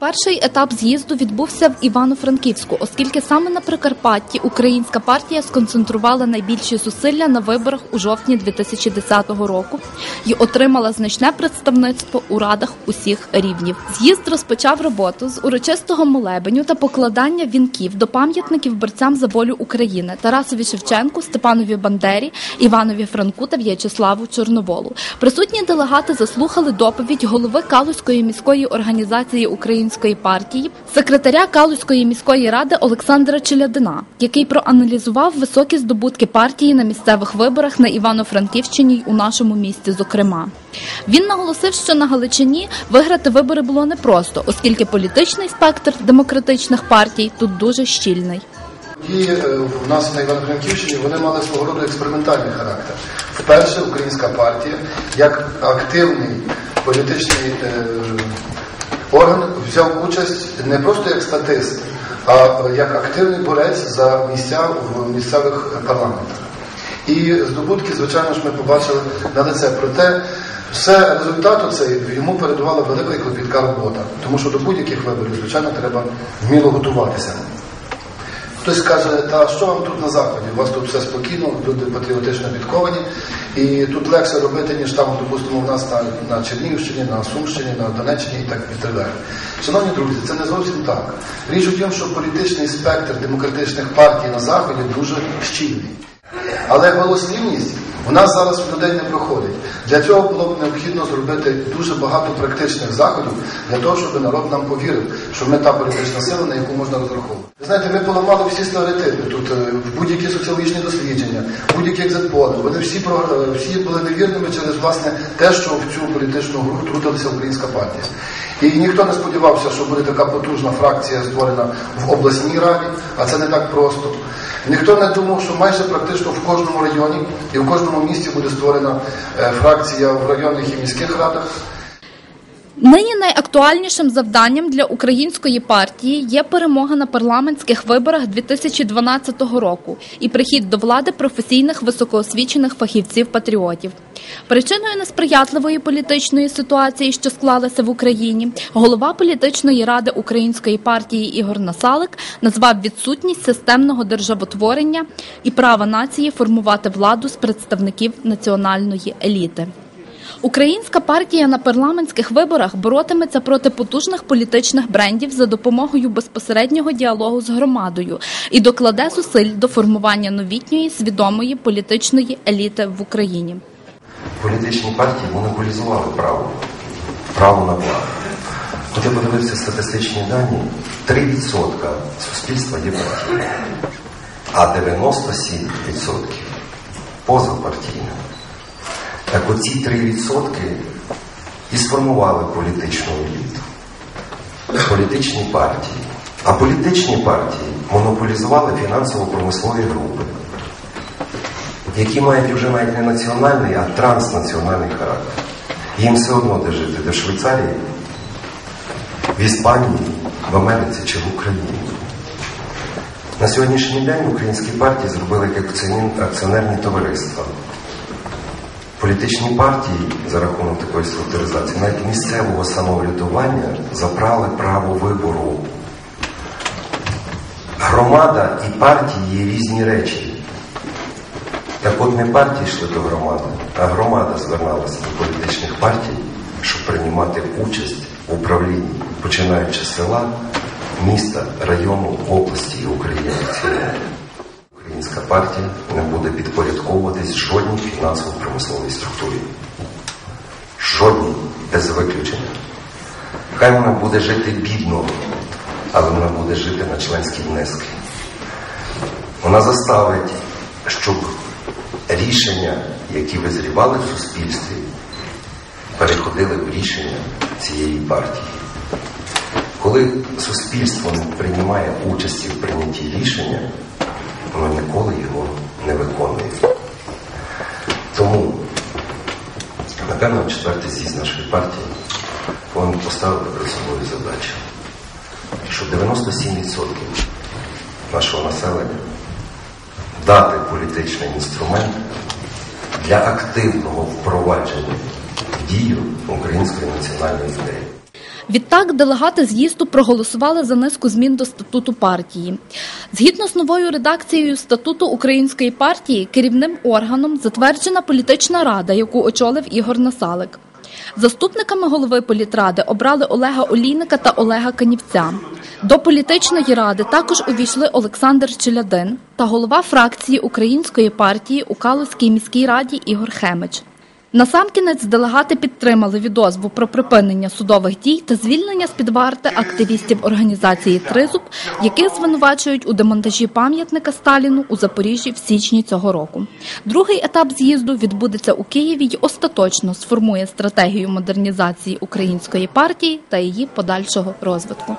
Перший етап з'їзду відбувся в Івано-Франківську, оскільки саме на Прикарпатті українська партія сконцентрувала найбільші зусилля на виборах у жовтні 2010 року і отримала значне представництво у радах усіх рівнів. З'їзд розпочав роботу з урочистого молебеню та покладання вінків до пам'ятників борцям за волю України Тарасові Шевченку, Степанові Бандері, Іванові Франку та В'ячеславу Чорноволу. Присутні делегати заслухали доповідь голови Калузької міської організації Української партії, секретаря Калузької міської ради Олександра Челядина, який проаналізував високі здобутки партії на місцевих виборах на Івано-Франківщині й у нашому місті. Зокрема, він наголосив, що на Галичині виграти вибори було непросто, оскільки політичний спектр демократичних партій тут дуже щільний. І е, в нас на Івано-Франківщині вони мали свого роду експериментальний характер. Вперше українська партія, як активний політичний е, орган, взяв участь не просто як статист, а як активний борець за місця в місцевих парламентах. І здобутки, звичайно ж, ми побачили на лице. Проте все результату цей йому передувала велика і клопітка робота, тому що до будь-яких виборів, звичайно, треба вміло готуватися. Хтось каже, та що вам тут на заході? У вас тут все спокійно, люди патріотично підковані, і тут легше робити, ніж там, допустимо, у нас на, на Чернігівщині, на Сумщині, на Донеччині і так і далі. Шановні друзі, це не зовсім так. Річ у тім, що політичний спектр демократичних партій на Заході дуже щільний. Але голослівність у нас зараз в людей не проходить. Для цього було б необхідно зробити дуже багато практичних заходів для того, щоб народ нам повірив, що ми та політична сила, на яку можна розраховувати. Знаєте, ми поламали всі стереотипи тут, е, будь-які соціологічні дослідження, будь-які екзитполи. Вони всі е, всі були невірними через власне те, що в цю політичну гру трудилася українська партія. І ніхто не сподівався, що буде така потужна фракція створена в обласній раді, а це не так просто. Ніхто не думав, що майже практично в кожному районі і в кожному місті буде створена е, фракція в районних і міських радах. Нині найактуальнішим завданням для української партії є перемога на парламентських виборах 2012 року і прихід до влади професійних високоосвічених фахівців-патріотів. Причиною несприятливої політичної ситуації, що склалася в Україні, голова політичної ради української партії Ігор Насалик назвав відсутність системного державотворення і права нації формувати владу з представників національної еліти. Українська партія на парламентських виборах боротиметься проти потужних політичних брендів за допомогою безпосереднього діалогу з громадою і докладе зусиль до формування новітньої свідомої політичної еліти в Україні. Політичні партії монополізували право, право на владу. От я статистичні дані, 3% суспільства є партійним, а 97% позапартійним. Так оці 3% і сформували політичну еліту. Політичні партії. А політичні партії монополізували фінансово-промислові групи, які мають вже навіть не національний, а транснаціональний характер. Їм все одно де жити, де в Швейцарії, в Іспанії, в Америці чи в Україні. На сьогоднішній день українські партії зробили як акціонерні товариства. Політичні партії за рахунок такої структуризації, навіть місцевого самоврядування забрали право вибору. Громада і партії є різні речі. Так от не партії йшли до громади, а громада зверналася до політичних партій, щоб приймати участь в управлінні, починаючи з села, міста, району, області і України. Українська партія не буде підпорядковуватись жодній фінансово-промисловій структурі. Жодній, без виключення. Хай вона буде жити бідно, але вона буде жити на членські внески. Вона заставить, щоб рішення, які визрівали в суспільстві, переходили в рішення цієї партії. Коли суспільство не приймає участі в прийнятті рішення, воно ніколи його не виконує. Тому, напевно, четвертий з'їзд нашої партії повинен поставити перед собою задачу, що 97% нашого населення дати політичний інструмент для активного впровадження в дію української національної ідеї. Відтак, делегати з'їзду проголосували за низку змін до статуту партії. Згідно з новою редакцією статуту Української партії, керівним органом затверджена політична рада, яку очолив Ігор Насалик. Заступниками голови політради обрали Олега Олійника та Олега Канівця. До політичної ради також увійшли Олександр Челядин та голова фракції Української партії у Калузькій міській раді Ігор Хемич. Насамкінець делегати підтримали відозву про припинення судових дій та звільнення з під варти активістів організації Тризуб, яких звинувачують у демонтажі пам'ятника Сталіну у Запоріжжі в січні цього року. Другий етап з'їзду відбудеться у Києві й остаточно сформує стратегію модернізації української партії та її подальшого розвитку.